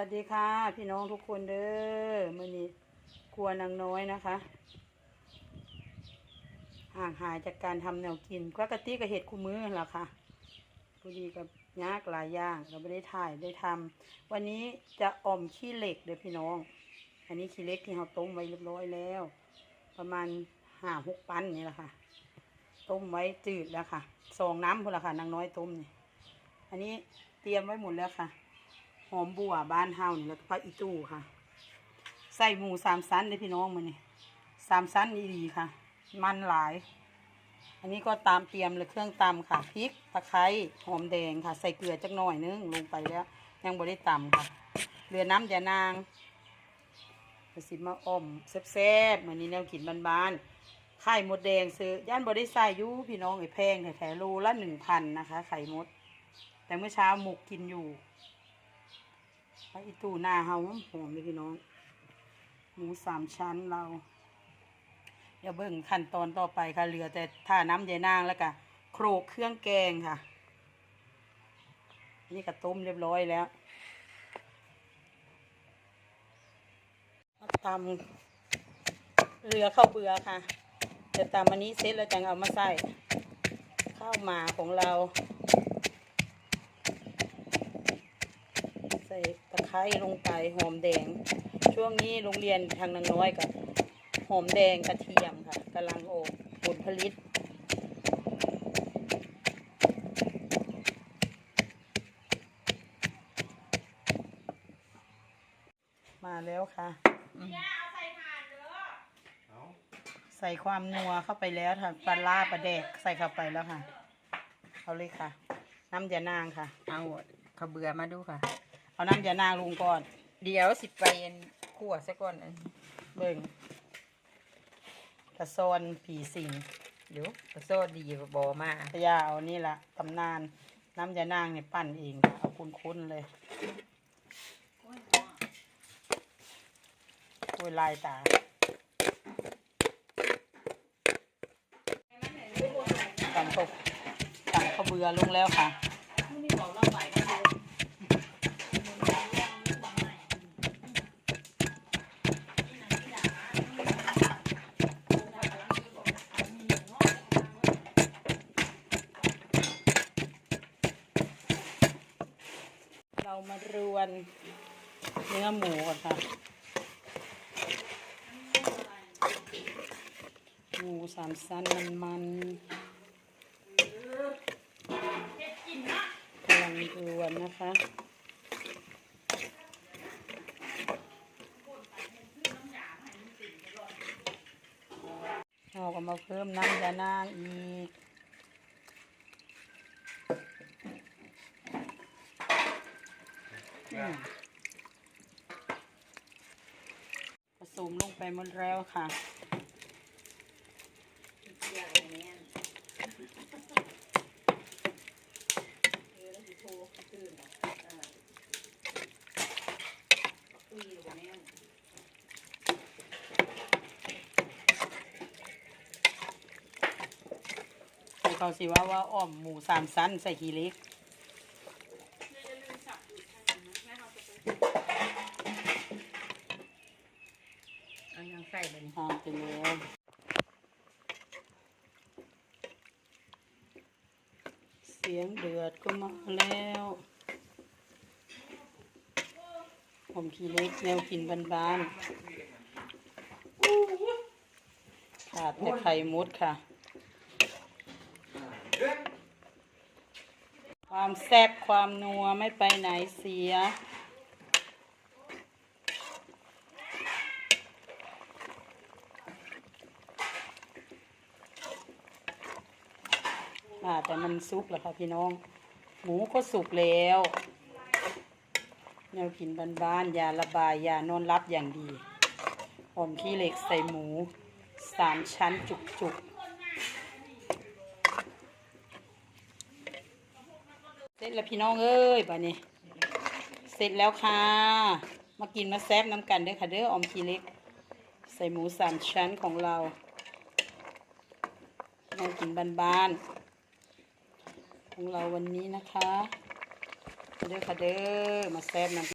วัสดีค่ะ พี่น้องทุกคนเด้อมื่อนี้ครัวนางน้อยนะคะ ห่างหายจากการทำแนวกินก็กะติกับเห็ดคู่มือแหละค่ะพอดีกับยากหลายอย่างเราไม่ได้ถ่ายได้ทำวันนี้จะอ่อมขี้เหล็กเด้อพี่น้อง อันนี้ขี้เหล็กที่เราต้มไว้เรียบร้อยแล้ว ประมาณห้าหกปันนี่แหละค่ะ ต้มไว้จืดแล้วค่ะซองน้ำพอละค่ะนางน้อยต้มนี่อันนี้เตรียมไว้หมดแล้วค่ะ หอมบัวบ้านเฮานี่แล้วก็ผักอีตู้ค่ะ ใส่หมูสามชั้นเลยพี่น้องมันนี่สามชั้นนี่ดีค่ะ มันหลาย อันนี้ก็ตามเตรียมเลยเครื่องตำค่ะพริกตะไคร้หอมแดงค่ะ ใส่เกลือจักหน่อยนึงลงไปแล้ว ยังบ่ได้ตำค่ะเรือน้ำยานางไปสิมาอ้อมแซ่บๆเหมือนนี้แนวกินบ้านๆไข่มดแดงซื้อย่านบ่ได้ใส่อยูพี่น้องไอ้แพงแถวๆโลละหนึ่งพันนะคะ ไข่มด แต่เมื่อเช้าหมกกินอยู่ ไปอีตู้หน้าเฮาหอมเลยพี่น้อง หมูสามชั้นเรา เดี๋ยวเบิ่งขั้นตอนต่อไปค่ะ เหลือแต่ท่าน้ำยายนางแล้วก็โครกเครื่องแกงค่ะ นี่ก็ต้มเรียบร้อยแล้วมาตำเรือข้าวเบือค่ะ เดี๋ยวตำอันนี้เสร็จแล้วจังเอามาใส่ข้าวหมาของเรา ส่ตะไคร้ลงไปหอมแดง ช่วงนี้โรงเรียนทางนางน้อยกับหอมแดงกระเทียมค่ะกำลังออกผลผลิตมาแล้วค่ะ ใส่ความนัวเข้าไปแล้วค่ะปลาล่าปลาแดกใส่เข้าไปแล้วค่ะ เอาเลยค่ะ น้ำยานางค่ะ เอาข้าเบื่อมาดูค่ะ เอาน้ำยานางลงก่อน เดี๋ยวสิไปอันขั่วซะก่อนอันเบิ่งกระซอนผีสิงเดี๋ยวกระโซดดีกว่าบอมาพยาเอานี่ละตำนานน้ำยานางเนี่ยปั้นเองเอาคุ้นๆเลยโอ้ยลายตาตำตกตำข้าวเบือลงแล้วค่ะ มารวนเนื้อหมูก่อนค่ะ หมูสามชั้นมันมันกำลังรวนนะคะเราก็มาเพิ่มน้ำยานางอีก อืม ผสมลงไปหมดแล้วค่ะ เขาสิว่าว่าอ้อมหมูสามชั้นใส่ขี้เล็ก เอายังใส่ เลยหอมไปแล้วเสียงเดือดก็มาแล้วผมขี้เล็กแนวกินบานๆขาดแต่ไข่มุดค่ะ ความแซ่บความนัวไม่ไปไหนเสีย อ่าแต่มันสุกแล้วค่ะพี่น้อง หมูก็สุกแล้วแนวกินบ้านๆยาระบายยานอนรับอย่างดีหอมขี้เหล็กใส่หมูสามชั้นจุกๆ เสร็จแล้วพี่น้องเอ้ยบ่านี้ เสร็จแล้วค่ะ มากินมาแซบน้ำกันเด้อค่ะเด้อออมขี้เหล็ก ใส่หมูสามชั้นของเราแนวกินบ้านๆ ของเราวันนี้นะคะ เด้อค่ะเด้อมาแซ่บน้ำ